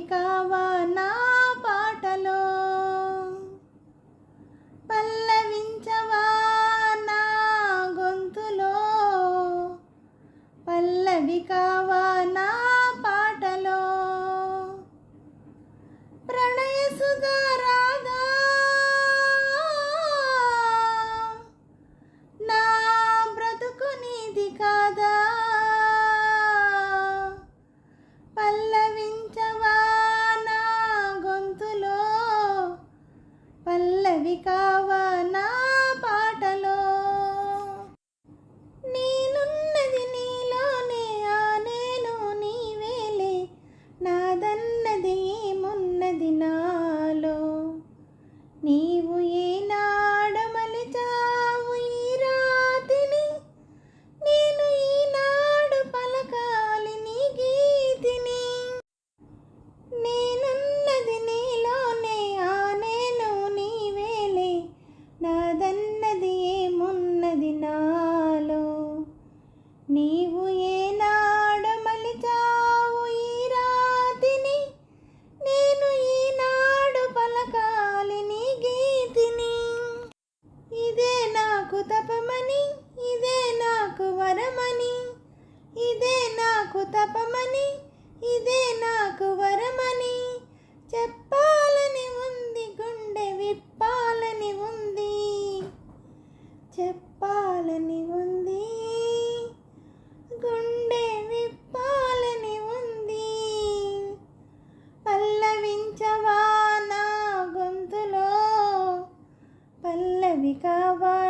పల్లవి కావా నా పాటలో? పల్లవించవా నా గొంతులో? పల్లవి కావా నా పాటలో? ప్రణయ நீ నాకు తపమని ఇదే నాకు వరమని. చెప్పాలని ఉంది గుండె విప్పాలని ఉంది. చెప్పాలని ఉంది గుండె విప్పాలని ఉంది. పల్లవించవా నా గొంతులో? పల్లవి కావా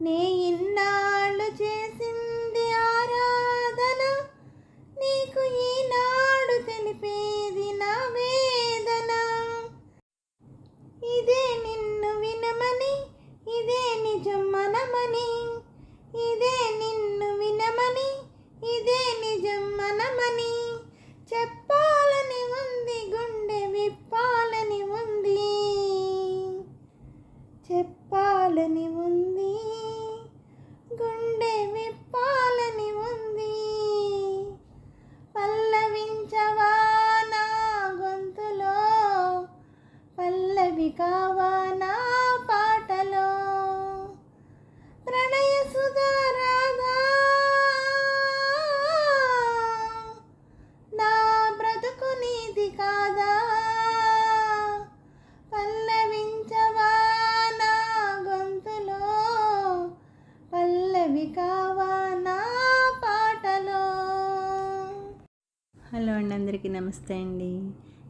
నే పల్లవి నా పాటలో? ప్రణయ సుధారాధా నా బ్రతుకు నీది కాదా? పల్లవించవా నా గొంతులో? పల్లవి కావా నా పాటలో? హలో అండి అందరికీ నమస్తే అండి.